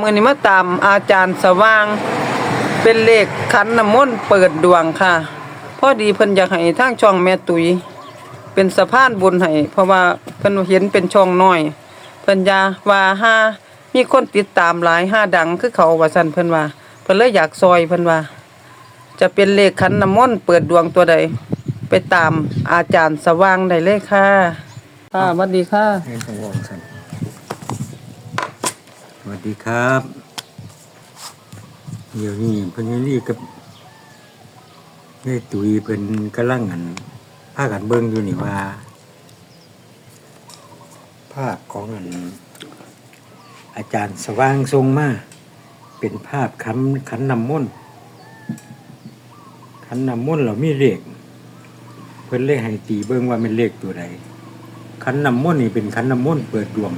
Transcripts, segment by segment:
มื้อนี้มาตามอาจารย์สว่าง เป็นเลขขันน้ำมนต์เปิดดวงค่ะ พอดีเพิ่นอยากให้ทางช่องแม่ตุย เป็นสะพานบุญให้เพราะว่าเพิ่นเห็นเป็นช่องน้อย เพิ่นยาว่าห้ามีคนติดตามหลายห้าดังคือเขาว่าซั่นเพิ่นว่า เพิ่นเลยอยากซอยเพิ่นว่า จะเป็นเลขขันน้ำมนต์เปิดดวงตัวใด ไปตามอาจารย์สว่างได้เลยค่ะค่ะสวัสดีค่ะ เห็นของวงสัน ดีครับ เดี๋ยวนี้เพิ่นยังรีกับในตุยเป็นกำลังอันภาคกันเบิ่งอยู่นี่ว่า ภาพของอันอาจารย์สว่างทรงมา เป็นภาพขันขันนำมนต์ขันนำมนต์เรามีเลขเพิ่นเลขให้ตีเบิ่งว่าเป็นเลขตัวใดขันนำมนต์นี่เป็นขันนำมนต์เปิดดวง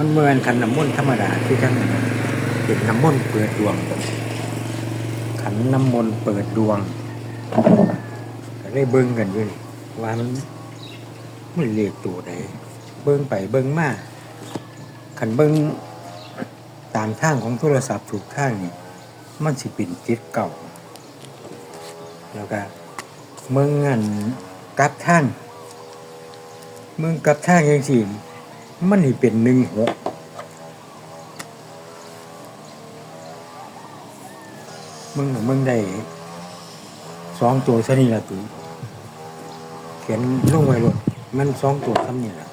มันเหมือนขันน้ำมนต์ธรรมดาที่ท่านเป็นน้ำมนต์เปิดดวง ขันน้ำมนต์เปิดดวงได้เบิ้งกันอยู่นี่ว่ามันมันเลขตัวใดเบิ้งไปเบิ้งมาขันเบิ้งตามทางของโทรศัพท์ถูกทางนี่มันสิเป็นจิตเก่า แล้วก็เมืองงันกลับทางมึงกับทางยังสิ มันนี่เป็นหนึ่งหกมึงน่ะมึงได้สองตัวซะนี่ละตุ้ยเขียนลงไว้รถมันสองตัวซ้ำนี่ละ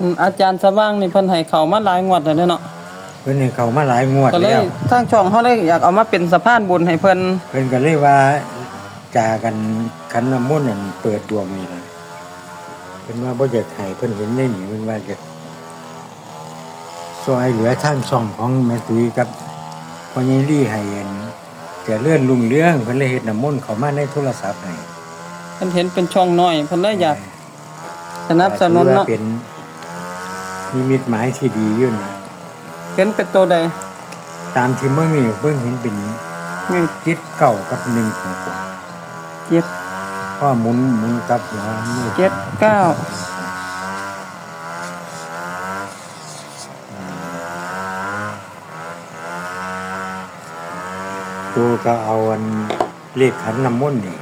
อืมอาจารย์สว่างนี่เพิ่นให้เขามาหลายงวดแล้วเด้อเนาะเพิ่นให้เขามาหลายงวดก็เลยแล้วทางช่องเขาเลยอยากเอามาเป็นสะพานบุญให้เพิ่นเพิ่นก็เลยว่าจากันขันน้ำมนต์นั่นเปิดดวงนี่ละเพิ่นว่าบ่อยากให้เพิ่นเห็นได้หนิเพิ่นว่าจะ ซอยเหลือทางช่องของแม่ตุ้ยกับพ่อใหญ่ลี่ให้เห็นจะเลื่อนลุงเรื่องเพิ่นเลยเฮ็ดน้ำมนต์เข้ามาในโทรศัพท์ให้เพิ่นเห็นเป็นช่องน้อยเพิ่นเลยอยากสนับสนุนถือเนาะว่าเป็นนิมิตหมายที่ดีอยู่นะเห็นเป็นตัวใด ตามที่เมื่อนี่เพิ่งเห็นเป็นนี่จิตเก่ากับหนึ่งหกเจ็ดพ่อหมุนหมุนกับหัวมือเจ็ดเก้า ตัวก็เอาอันเลขขันน้ำมนต์นี่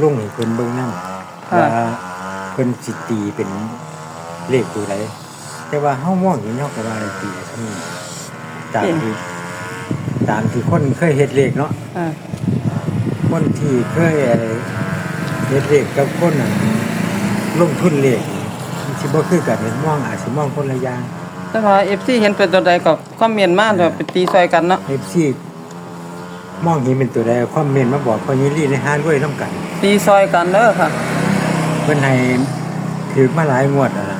ลุงให้เพิ่นเบิ่งนั่นว่าเพิ่นสิตีเป็นเลขตัวใดแต่ว่าเฮามองเห็นเฮาก็ว่าตีได้เท่านี้ตามที่ตามที่คนเคยเฮ็ดเลขเนาะ อ่าคนที่เคยอะไรเฮ็ดเลขกับคนน่ะลงทุนเลขมันสิบ่คือกันเห็นมองอาจสิมองคนละอย่างแต่ว่า FC เห็นเป็นตัวใดก็คอมเมนต์มาเดี๋ยวไปตีซอยกันเนาะ FC มองเห็นเป็นตัวใดคอมเมนต์มาบอกพ่อยิลี่ในห้างด้วยน้ำกันตีซอยกันเด้อค่ะ เพิ่นให้ถือมาหลายงวดแล้วล่ะ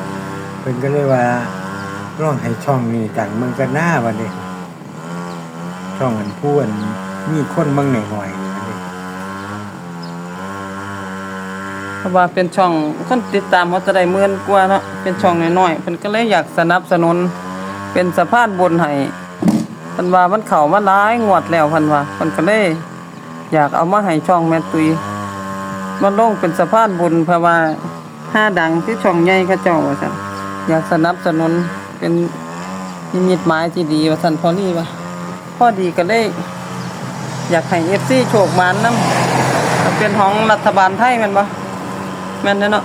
เพิ่นก็เลยว่าร้องให้ช่องนี้ต่างเมืองกันหน้าวันนี้ช่องอันผู้อันมีคนเมืองหน่อยๆอันนี้เพราะว่าเป็นช่องคนติดตามเขาจะได้หมื่นกว่าเนาะเป็นช่องน้อยๆเพิ่นก็เลยอยากสนับสนุนเป็นสะพานบุญให้เพิ่นว่ามันเข้ามาหลายงวดแล้วพิ่นว่าเพิ่นก็เลยอยากเอามาให้ช่องแม่ตุยมาลงเป็นสะพานบุญเพราะว่าห้าดังที่ช่องใหญ่เขาเจ้าว่าซั่นอยากสนับสนุนเป็นนิมิตหมายที่ดีว่าซั่นพอลี่ว่าพอดีก็เลยอยากให้ FC โชคมานนำเป็นของรัฐบาลไทยแม่นบ่แม่นเนาะ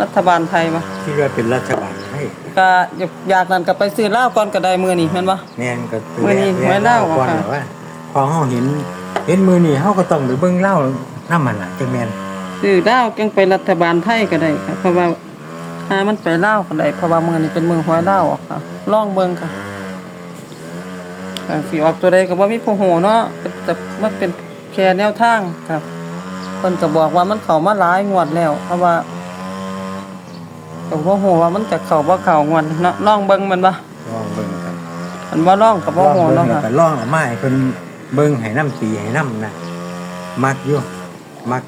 รัฐบาลไทยปะที่ว่าเป็นรัฐบาล ก็อยากอยากนั่นก็ไปซื้อเหล้าก่อนก็ได้มื้อนี้แม่นบ่ แม่นก็มื้อนี้แม่ไว้เล่าก่อนค่ะแต่ว่าพอเฮาเห็นเห็นมือนี่เฮาก็ต้องไปเบิ่งเล่านำมันล่ะจังแม่นซื้อเหล้าจังไปรัฐบาลไทยก็ได้ค่ะเพราะว่าหามันไปเหล้าก็ได้เพราะว่ามื้อนี้เป็นมื้อหวยเหล้าออกค่ะลองเบิ่งค่ะค่ะสิออกตัวใดก็บ่มีผู้ฮู้เนาะแต่มันเป็นแค่แนวทางครับเพิ่นก็บอกว่ามันเข้ามาหลายงวดแล้วเพราะว่า ก็บ่ฮู้ว่ามันจะเข้าบ่เข้างวดเนาะลองเบิ่งมันบ่ลองเบิ่งกันอันว่าลองก็บ่ฮู้เบิ่เนาะงค่ะแล้วก็ลองเอามาให้เพิ่นเบิ่งให้น้ำตีให้น้ำนะมักอยู่มัก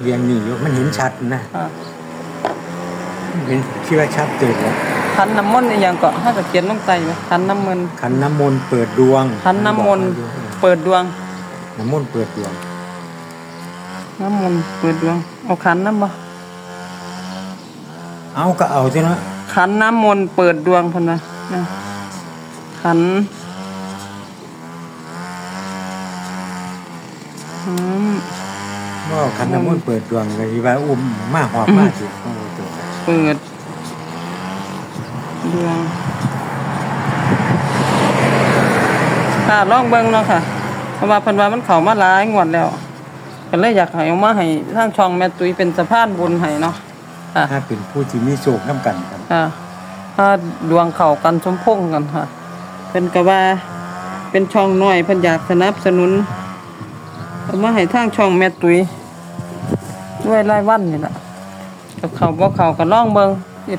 เรียงนี่อยู่มันเห็นชัดนะอ่าเห็นคิดว่าชัดเจนแล้วขันน้ำมนต์อีหยังก็เฮาจะเขียนลงใต้ไหมขันน้ำมนต์ ขันน้ำมนต์เปิดดวงขันน้ำมนต์ เปิดดวง น้ำมนต์เปิดดวงน้ำมนต์เปิดดวงเอาขันน้ำบ่ เอาก็เอาใช่เนาะขันน้ำมนต์เปิดดวงเพิ่นว่านะขขันอืมว่าขันน้ำมนต์เปิดดวงก็สิว่าอุ้มมาหอบมาสิโอ้ตัวเปิดดวงค่ะลองเบิ่งเนาะค่ะเพราะว่าเพิ่นว่ามันเข้ามาหลายงวดแล้วก็เลยอยากให้เอามาให้ทางช่องแม่ตุ้ยเป็นสะพานบุญให้เนาะ ค่ะถ้าเป็นผู้ที่มีโชคนํกันครับ ค่ะถ้าดวงเข้ากันสมพงษ์กันค่ะ เพิ่นก็ว่า เป็นช่องน้อยเพิ่นอยากสนับสนุนเอามาให้ทางช่องแม่ตุ้ยด้วยรายวันนี่ล่ะกับเขาบ่เข้าก็ลองเบิ่ง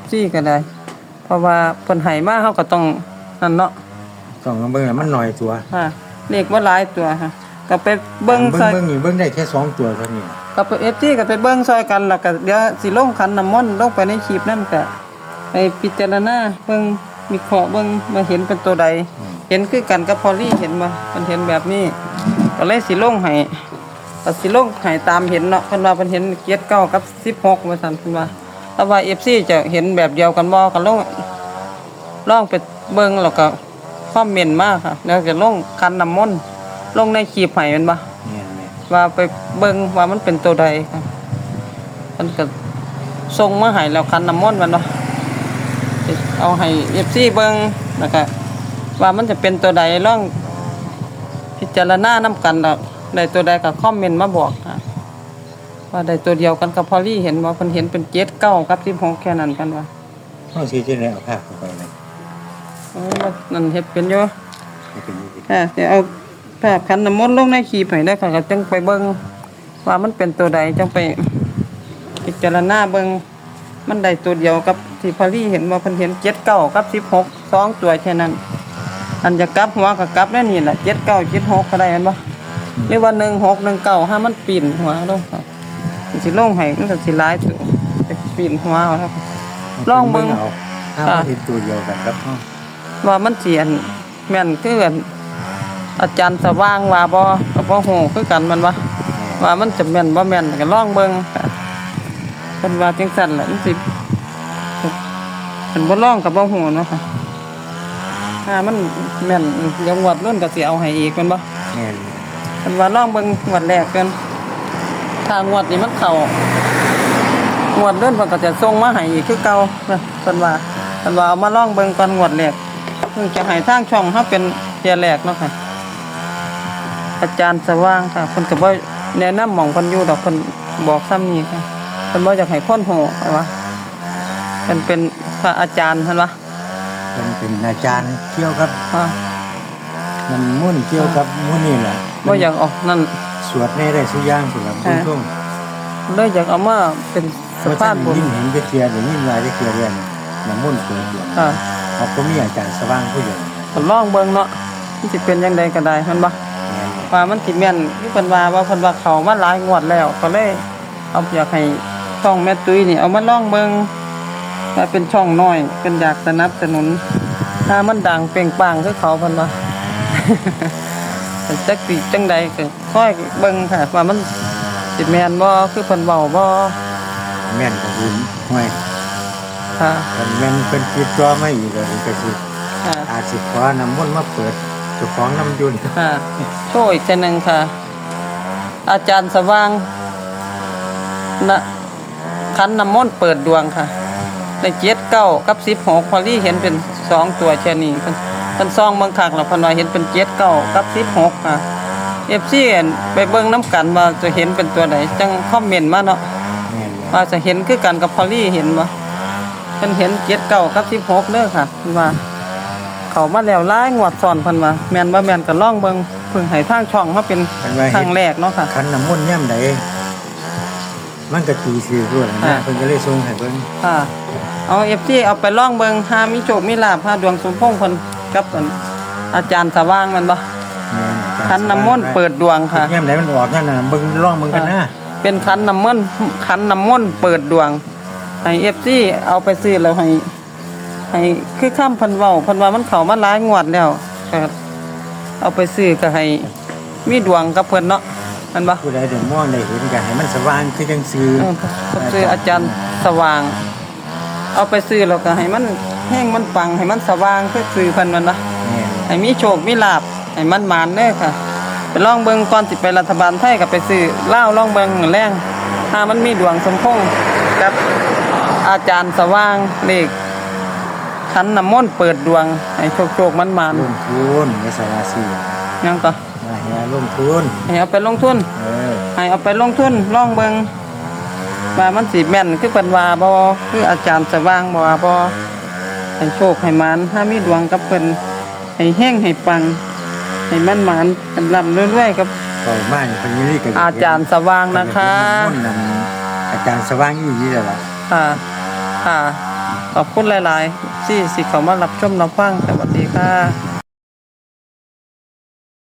FC ก็ได้ เพราะว่าเพิ่นให้มาเฮาก็ต้องนั่นเนาะต้องเอาเบิ่งให้มันหน่อยตัวค่ะเลขบ่หลายตัวค่ะก็ไปเบิ่งเบิ่งซอยเบิ่งนี่เบิ่งได้แค่สองตัวเท่านี้ ก็ไป FG ก็ไปเบิ่งซอยกันแล้วก็เดี๋ยวสิลงขันน้ำมนต์ลงไปในคลิปนั่นก็ไปพิจารณาเบิ่งมีเคราะเบิ่งมาเห็นเป็นตัวใด เห็นคือกันกับพอลลี่เห็นบ่มันเห็นแบบนี้ก็เลยสิลงให้ก็สิลงให้ตามเห็นเนาะเพิ่นว่าเพิ่นเห็นเกียรติเก้ากับ16ว่าซั่นเพิ่นว่าแต่ว่า FC จะเห็นแบบเดียวกันบ่ก็ลงลองไปเบิ่งแล้วก็คอมเมนมากค่ะแล้วจะลงคันน้ำมนต์ลงในคลิปให้แม่นบ่ ว่าไปเบิ่งว่ามันเป็นตัวใดค่ะมันก็ส่งมาให้แล้วคันน้ำมนต์มันเนาะเอาให้ FC เบิ่งแล้วก็ว่ามันจะเป็นตัวใดลองพิจารณานํกันแล้วได้ตัวใดก็คอมเมนต์มาบอกค่ะว่าได้ตัวเดียวกันกับพอลลี่เห็นว่าเพิ่นเห็นเป็น7 9กับ16แค่นั้นกันว่าเฮาสิจะได้เอาภาพเข้าไปเลยเออว่านั่นเฮ็ดเป็นอยู่ให้เป็นอยู่ดีค่ะเดี๋ยวเอา ภาพคันน้ำมนต์ลงในขีไปได้ค่ะก็จังไปเบิ่งว่ามันเป็นตัวใดจังไปพิจารณาเบิ่งมันได้ตัวเดียวกับที่พอลี่เห็นว่าเพิ่นเห็นเจ็ดเก้ากับสิบหกสองตัวแค่นั้น อันจะกลับหัวก็กลับได้นี่แหละเจ็ดเก้าเจ็ดหกก็ได้เห็นปะหรือว่าหนึ่งหกหนึ่งเก้าห้ามันปีนหัวลงค่ะมันสิลงให้มันก็สิร้ายตัวไปปีนหัวเอาแล้วลองเบิ่งเอาถ้าค่ะว่าเห็นตัวเดียวกันครับเฮาว่ามันเสียนแม่นคือกัน อาจารย์สว่างว่าบ่ก็บ่ฮู้คือกันมันว่าว่ามันจะแม่นบ่แม่นก็ลองเบิ่งค่ะเพิ่นว่าจังซั่นแหละมันสิเพิ่นบ่ลองก็บ่ฮู้เนาะค่ะถ้ามันแม่นเดี๋ยวงวดรุ่นก็สิเอาให้อีกแม่นบ่แม่นเพิ่นว่าลองเบิ่งงวดแรกกันถ้างวดนี้มันเข้างวดรุ่นเพิ่นก็จะส่งมาให้อีกคือเก่านะเพิ่นว่าเพิ่นว่าเอามาลองเบิ่งก่อนงวดแรกเพิ่งจะให้ทางช่องเฮาเป็นเทียแรกเนาะค่ะ อาจารย์สว่างค่ะเพิ่นก็บ่แนะนำหม่องเพิ่นอยู่ดอกเพิ่นบอกซ้ำนี้ค่ะเพิ่นบ่อยากให้คนโหว่าเพิ่นเป็นพระอาจารย์เพิ่นว่าเพิ่นเป็นอาจารย์เกี่ยวกับว่ามันมุ่นเกี่ยวกับมุ่นนี่แหละบ่อยากออกนั่นสวดในได้สุอย่างพุ่นล่ะค่ะช่วงเลยอยากเอามาเป็นสเพราะภาท่าพนบุญยินเห็นไปเทียได้ยินรายได้เทียเรียนน้ำมุ่นต์เปิดดวงค่ะเขาก็มีอาจารย์สว่างผู้ใหญ่ก็ลองเบิ่งเนาะมันสิเป็นจังไดก็ได้เพิ่นบ่แม่น ว่ามันสิแม่นคือเพิ่นว่าว่าเพิ่นว่าเขามาหลายงวดแล้วก็เลยเอาอยากให้ช่องแม่ตุ้ยนี่เอามาลองเบิ่งว่าเป็นช่องน้อยเป็นอยากสนับสนุน ถ้ามันดังเปล่งปลั่งคือเขาเพิ่นว่าแต่จักสิจังใดก็ค่อยเบิ่งค่ะว่ามันสิแม่นบ่คือเพิ่นเว้าบ่แม่นก็บุญห้วยค่ะกันแม่นเป็นคิดตัวมาอีกเลยก็สิค่ะอาจสิขอน้ำมุ่นต์มาเปิดเจ้าของน้ำยุ่นค่ะโชว์อีกเทีหนึงค่ะ อาจารย์สว่างนะคันน้ำมนต์เปิดดวงค่ะในเจ็ดเก้ากับสิบหกพอลี่เห็นเป็นสองตัวแค่นี้เพิ่นเพิ่นซองเบิ่งคักแล้วเพนว่าเห็นเป็นเจ็ดเก้ากับสิบหกค่ะเอฟซีไปเบิ่งน้ำกันว่าจะเห็นเป็นตัวไหนจังคอมเมนต์มาเนาะ แม่นว่าจะเห็นคือกันกับพอลี่เห็นบ่เพิ่นเห็นเจ็ดเก้ากับสิบหกเด้อค่ะเพิ่นว่า เขามาแล้วหลายงวดซ้อนเพิ่นว่าแม่นบ่แม่นก็ลองเบิ่งเพิ่งให้ทางช่องมาเป็นคันว่าครั้เฮ็งดแรกเนาะค่ะ คันน้ำมุ่นต์ย่ำใดมันก็ตีสื่อด้วยนะค่ะเพิ่นก็เลยส่งให้เบิ่งค่ะเอาเอฟซีเอาไปลองเบิ่งหามีโชคมีลาภหาดวงสมพงษ์เพิ่นกับอันอาจารย์สว่างแมันบ่แม่นอาจารย์คันน้ำมนต์เปิดดวงค่ะ ย่ำใดมันออกนั่นน่ะเบิ่งลองเบิ่งกันนะเป็นคันน้ำมนต์คันน้ำมนต์เปิดดวงให้เอฟซีเอาไปซื้อแล้วให้ ให้คือข้ามเพันเว้าเพันว่ามันเข้ามาหลายงวดแล้วก็เอาไปซื้อก็ให้มีดวงกับเพิ่นเนาะแมันบ่ผู้ใดได้มองได้เห็นก็ให้มันสว่างคือจังซื่อเออก็ซื้ออาจารย์สว่าง เอาไปซื้อแล้วก็ให้มันแห้งมันปังให้มันสว่างคือซื้อเพิ่นมันนะแเนี่ยให้มีโชคมีลาบให้มันหมานเด้อค่ะ ไปลองเบิ่งก่อนสิไปรัฐบาลไทยก็ไปซื้อเหล้าลองเบิ่งแรงถ้ามันมีดวงสมพงษ์กับอาจารย์สว่างเลข ขันน้ำมนต์เปิดดวงให้โชคโชคมันหมานลงทุนในสาราสี่ยังก็มาเฮียลงทุนให้เอาไปลงทุนเออให้เอาไปลงทุนลองเบิ่งว่ามันสิแม่นคือเพิ่นว่าบ่คืออาจารย์สว่างบ่ว่าบ่ให้โชคให้หมานถ้ามีดวงกับเพิ่นให้แห้งให้ปังให้มันหมานกันร่ำรวยๆกับต่อมาเนี่ยคนนี้นี่ก็อาจารย์สว่างนะคะคนนำอาจารย์สว่างอีนี่แหละล่ะค่ะค่ะ ขอบคุณหลาย ๆ ที่สิเขามารับชมรับฟังสวัสดีค่ะ